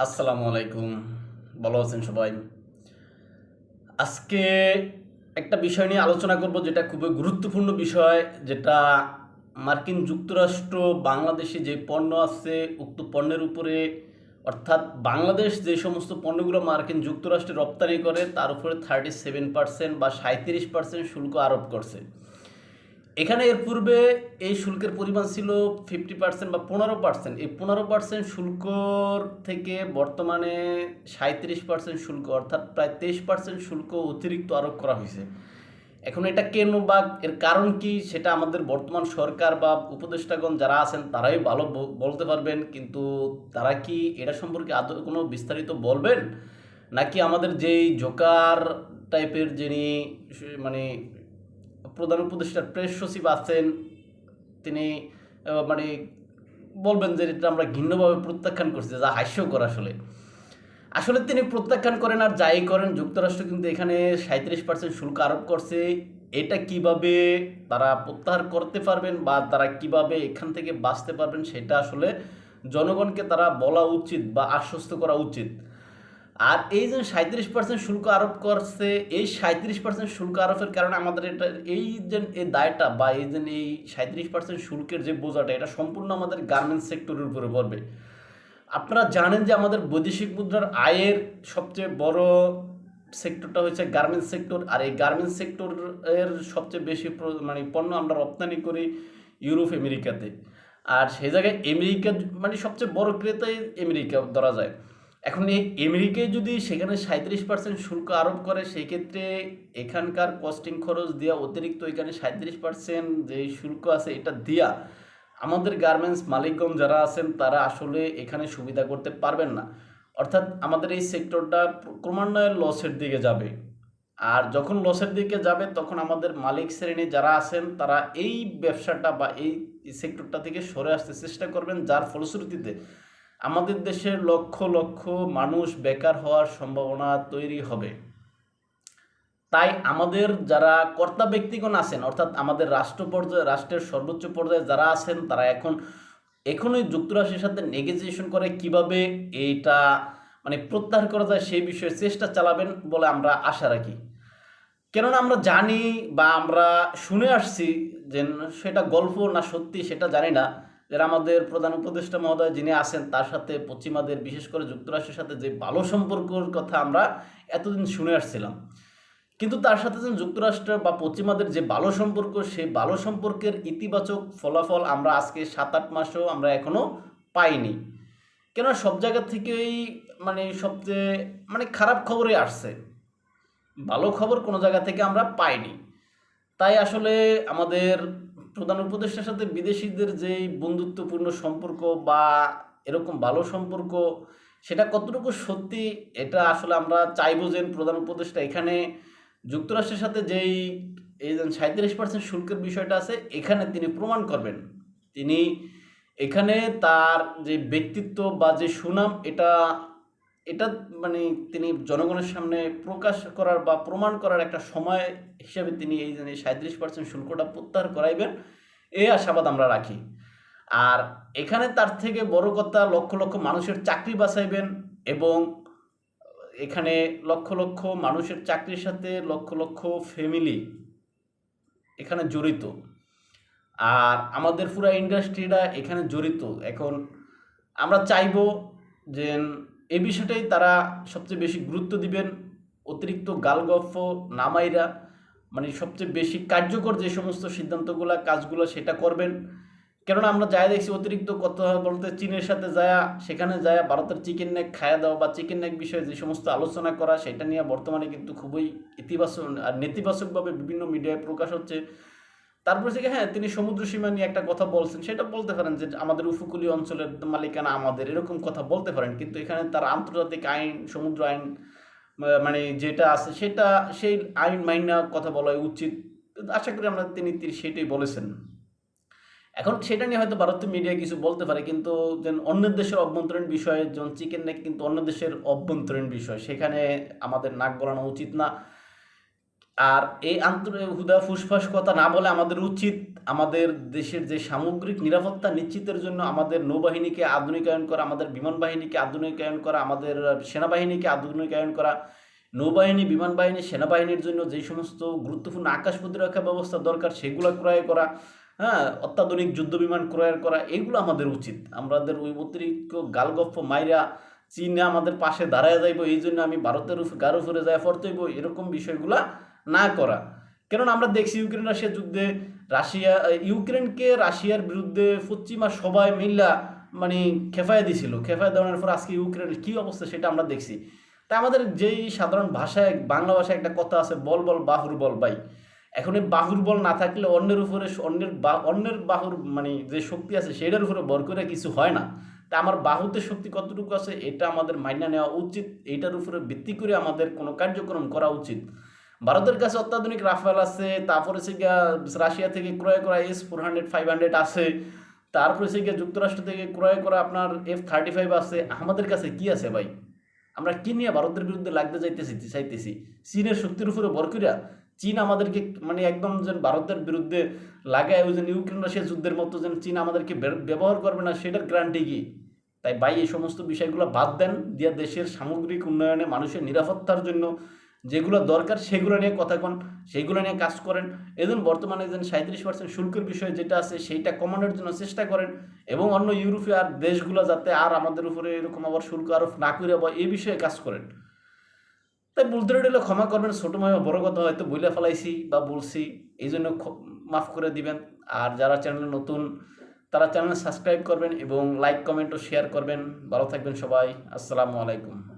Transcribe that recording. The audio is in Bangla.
আসসালামু আলাইকুম। ভালো আছেন সবাই? আজকে একটা বিষয় নিয়ে আলোচনা করব যেটা খুবই গুরুত্বপূর্ণ বিষয়, যেটা মার্কিন যুক্তরাষ্ট্র বাংলাদেশে যে পণ্য আছে, উক্ত পণ্যের উপরে, অর্থাৎ বাংলাদেশ যে সমস্ত পণ্যগুলো মার্কিন যুক্তরাষ্ট্রে রপ্তানি করে, তার উপরে থার্টি সেভেন পার্সেন্ট বা সাঁত্রিশ পার্সেন্ট শুল্ক আরোপ করছে। এখানে এর পূর্বে এই শুল্কের পরিমাণ ছিল ফিফটি পার্সেন্ট বা পনেরো পার্সেন্ট এই পনেরো পার্সেন্ট শুল্কর থেকে বর্তমানে সাঁত্রিশ পার্সেন্ট শুল্ক, অর্থাৎ প্রায় তেইশ পার্সেন্ট শুল্ক অতিরিক্ত আরোপ করা হয়েছে। এখন এটা কেন বা এর কারণ কি সেটা আমাদের বর্তমান সরকার বা উপদেষ্টাগণ যারা আছেন তারাই ভালো বলতে পারবেন, কিন্তু তারা কি এটা সম্পর্কে আদৌ কোনো বিস্তারিত বলবেন? নাকি আমাদের যেই জোকার টাইপের যিনি মানে প্রধান উপদেষ্টার প্রেস সচিব আছেন, তিনি মানে বলবেন যে এটা আমরা ঘৃণ্যভাবে প্রত্যাখ্যান করছি, যা হাস্যকর আসলে। আসলে তিনি প্রত্যাখ্যান করেন আর যাই করেন, যুক্তরাষ্ট্র কিন্তু এখানে সাঁত্রিশ পার্সেন্ট শুল্ক আরোপ করছে। এটা কীভাবে তারা প্রত্যাহার করতে পারবেন বা তারা কীভাবে এখান থেকে বাঁচতে পারবেন, সেটা আসলে জনগণকে তারা বলা উচিত বা আশ্বস্ত করা উচিত। আর এই যে সাঁত্রিশ পার্সেন্ট শুল্ক আরোপ করছে, এই সাঁত্রিশ পার্সেন্ট শুল্ক আরোপের কারণে আমাদের এটা, এই যে এই দায়টা বা এই যে এই সাঁত্রিশ পার্সেন্ট শুল্কের যে বোঝাটা, এটা সম্পূর্ণ আমাদের গার্মেন্টস সেক্টরের উপরে পড়বে। আপনারা জানেন যে আমাদের বৈদেশিক মুদ্রার আয়ের সবচেয়ে বড় সেক্টরটা হচ্ছে গার্মেন্টস সেক্টর আর এই গার্মেন্টস সেক্টর এর সবচেয়ে বেশি মানে পণ্য আমরা রপ্তানি করি ইউরোপ, আমেরিকাতে। আর সেই জায়গায় আমেরিকা মানে সবচেয়ে বড় ক্রেতাই আমেরিকা ধরা যায়। এখন এই আমেরিকায় যদি সেখানে সাঁত্রিশ পার্সেন্ট শুল্ক আরোপ করে সেই ক্ষেত্রে এখানকার কস্টিং খরচ দেওয়া অতিরিক্ত এখানে সাঁত্রিশ পার্সেন্ট যে শুল্ক আছে এটা দিয়া, আমাদের গার্মেন্টস মালিকগণ যারা আছেন তারা আসলে এখানে সুবিধা করতে পারবেন না। অর্থাৎ আমাদের এই সেক্টরটা ক্রমান্বয়ে লসের দিকে যাবে। আর যখন লসের দিকে যাবে, তখন আমাদের মালিক শ্রেণি যারা আছেন, তারা এই ব্যবসাটা বা এই সেক্টরটা থেকে সরে আসতে চেষ্টা করবেন, যার ফলশ্রুতিতে আমাদের দেশের লক্ষ লক্ষ মানুষ বেকার হওয়ার সম্ভাবনা তৈরি হবে। তাই আমাদের যারা কর্তা ব্যক্তিগণ আছেন, অর্থাৎ আমাদের রাষ্ট্র পর্যায়ে, রাষ্ট্রের সর্বোচ্চ পর্যায়ে যারা আছেন, তারা এখন, এখনই যুক্তরাষ্ট্রের সাথে নেগোসিয়েশন করে কীভাবে এইটা মানে প্রত্যাহার করা যায় সেই বিষয়ে চেষ্টা চালাবেন বলে আমরা আশা রাখি। কেননা আমরা জানি বা আমরা শুনে আসছি যে সেটা গল্প না সত্যি সেটা জানি না। যে আমাদের প্রধান উপদেষ্টা মহোদয় যিনি আছেন, তার সাথে পশ্চিমাদের, বিশেষ করে যুক্তরাষ্ট্রের সাথে যে ভালো সম্পর্কর কথা আমরা এতদিন শুনে আসছিলাম। কিন্তু তার সাথে যে যুক্তরাষ্ট্র বা পশ্চিমাদের যে ভালো সম্পর্ক, সেই ভালো সম্পর্কের ইতিবাচক ফলাফল আমরা আজকে সাত আট মাসেও আমরা এখনও পাইনি। কেন সব জায়গা থেকেই মানে সবচেয়ে মানে খারাপ খবরে আসছে। ভালো খবর কোনো জায়গা থেকে আমরা পাইনি। তাই আসলে আমাদের প্রধান উপদেষ্টার সাথে বিদেশিদের যেই বন্ধুত্বপূর্ণ সম্পর্ক বা এরকম ভালো সম্পর্ক, সেটা কতটুকু সত্যি, এটা আসলে আমরা চাইব যে প্রধান উপদেষ্টা এখানে যুক্তরাষ্ট্রের সাথে যেই, এই যে সাঁত্রিশ পার্সেন্ট শুল্কের বিষয়টা আছে, এখানে তিনি প্রমাণ করবেন। তিনি এখানে তার যে ব্যক্তিত্ব বা যে সুনাম, এটা এটা মানে তিনি জনগণের সামনে প্রকাশ করার বা প্রমাণ করার একটা সময় হিসাবে তিনি এই যে সাঁত্রিশ পার্সেন্ট শুল্কটা প্রত্যাহার করাইবেন, এই আশাবাদ আমরা রাখি। আর এখানে তার থেকে বড় কথা লক্ষ লক্ষ মানুষের চাকরি বাঁচাইবেন এবং এখানে লক্ষ লক্ষ মানুষের চাকরির সাথে লক্ষ লক্ষ ফ্যামিলি এখানে জড়িত। আর আমাদের পুরো ইন্ডাস্ট্রিটা এখানে জড়িত। এখন আমরা চাইব যে এই বিষয়টাই তারা সবচেয়ে বেশি গুরুত্ব দিবেন। অতিরিক্ত গালগপ্প নামাইরা মানে সবচেয়ে বেশি কার্যকর যে সমস্ত সিদ্ধান্তগুলো, কাজগুলো সেটা করবেন। কেননা আমরা যাই দেখছি অতিরিক্ত কথা বলতে চীনের সাথে যায়া, সেখানে যায়া ভারতের চিকেন নেক খায়া দেওয়া বা চিকেন নেক বিষয়ে যে সমস্ত আলোচনা করা, সেটা নিয়ে বর্তমানে কিন্তু খুবই ইতিবাচক, আর নেতিবাচকভাবে বিভিন্ন মিডিয়ায় প্রকাশ হচ্ছে। তারপর থেকে হ্যাঁ তিনি সমুদ্র সীমা নিয়ে একটা কথা বলছেন। সেটা বলতে পারেন যে আমাদের উপকূলীয় অঞ্চলের মালিকানা আমাদের, এরকম কথা বলতে পারেন। কিন্তু এখানে তার আন্তর্জাতিক আইন, সমুদ্র আইন মানে যেটা আছে সেটা, সেই আইন মাইনা কথা বলা উচিত। আশা করি আমরা তিনি সেটাই বলেছেন। এখন সেটা নিয়ে হয়তো ভারতীয় মিডিয়া কিছু বলতে পারে, কিন্তু যেন অন্য দেশের অভ্যন্তরীণ বিষয়ে, যেমন চিকেন নেক কিন্তু অন্য দেশের অভ্যন্তরীণ বিষয়। সেখানে আমাদের নাক গলানো উচিত না। আর এই আন্তর হুদা ফুসফাস কথা না বলে আমাদের উচিত আমাদের দেশের যে সামগ্রিক নিরাপত্তা নিশ্চিতের জন্য আমাদের নৌবাহিনীকে আধুনিকায়ন করা, আমাদের বিমান বাহিনীকে আধুনিকায়ন করা, আমাদের সেনাবাহিনীকে আধুনিকায়ন করা, নৌবাহিনী বিমান বাহিনী সেনাবাহিনীর জন্য যে সমস্ত গুরুত্বপূর্ণ আকাশ প্রতিরক্ষা ব্যবস্থা দরকার সেগুলো ক্রয় করা হ্যাঁ অত্যাধুনিক যুদ্ধ বিমান ক্রয় করা, এগুলো আমাদের উচিত। আমাদের ওই অতিরিক্ত গালগপ্প মাইরা চীনে আমাদের পাশে দাঁড়ায় যাইব, এই জন্য আমি ভারতের গার উপরে যায় ফরতে হইব, এরকম বিষয়গুলা না করা। কেননা আমরা দেখছি ইউক্রেন রাশিয়া যুদ্ধে রাশিয়া ইউক্রেনকে রাশিয়ার বিরুদ্ধে পশ্চিমা সবাই মিল্লা মানে খেফায় দিছিল। খেফায় দেওয়ার পর আজকে ইউক্রেনের কী অবস্থা সেটা আমরা দেখছি। তা আমাদের যেই সাধারণ ভাষায়, বাংলা ভাষায় একটা কথা আছে, বল বল, বাহুর বল বাই এখন এই বাহুর বল না থাকলে অন্যের উপরে অন্যের অন্যের বাহুর মানে যে শক্তি আছে সেটার উপরে বর করে কিছু হয় না। তা আমার বাহুতে শক্তি কতটুকু আছে, এটা আমাদের মাইনা নেওয়া উচিত। এইটার উপরে ভিত্তি করে আমাদের কোনো কার্যক্রম করা উচিত। ভারতের কাছে অত্যাধুনিক রাফেল আছে, তারপরে সে গিয়া রাশিয়া থেকে ক্রয় করা S four hundred five hundred আছে, তারপরে সে গিয়া যুক্তরাষ্ট্র থেকে ক্রয় করা আপনার এফ থার্টি ফাইভ আছে। আমাদের কাছে কি আছে ভাই? আমরা কি নিয়ে ভারতের বিরুদ্ধে লাগতে যাইতেছি চাইতেছি? চীনের শক্তির উপরে ভর করিয়া চীন আমাদেরকে মানে একদম যেন ভারতের বিরুদ্ধে লাগায়, ওই যে ইউক্রেন রাশিয়া যুদ্ধের মতো যেন চীন আমাদেরকে ব্যবহার করবে না, সেটার গ্যারান্টি কি? তাই ভাই, এই সমস্ত বিষয়গুলো বাদ দেন, দিয়ে দেশের সামগ্রিক উন্নয়নে, মানুষের নিরাপত্তার জন্য যেগুলো দরকার সেগুলো নিয়ে কথা কন সেইগুলো নিয়ে কাজ করেন। এজন বর্তমানে যেন সাঁত্রিশ পার্সেন্ট শুল্কের বিষয় যেটা আছে, সেইটা কমানোর জন্য চেষ্টা করেন এবং অন্য ইউরোপীয় আর দেশগুলো যাতে আর আমাদের উপরে এরকম আবার শুল্ক আরোপ না করে বা এই বিষয়ে কাজ করেন। তাই বলতে রইলে ক্ষমা করবেন, ছোটো মায় বড় কথা হয়তো বইলে ফেলাইছি বা বলছি এই জন্য মাফ করে দিবেন। আর যারা চ্যানেলে নতুন, তারা চ্যানেল সাবস্ক্রাইব করবেন এবং লাইক, কমেন্ট ও শেয়ার করবেন। ভালো থাকবেন সবাই। আসসালামু আলাইকুম।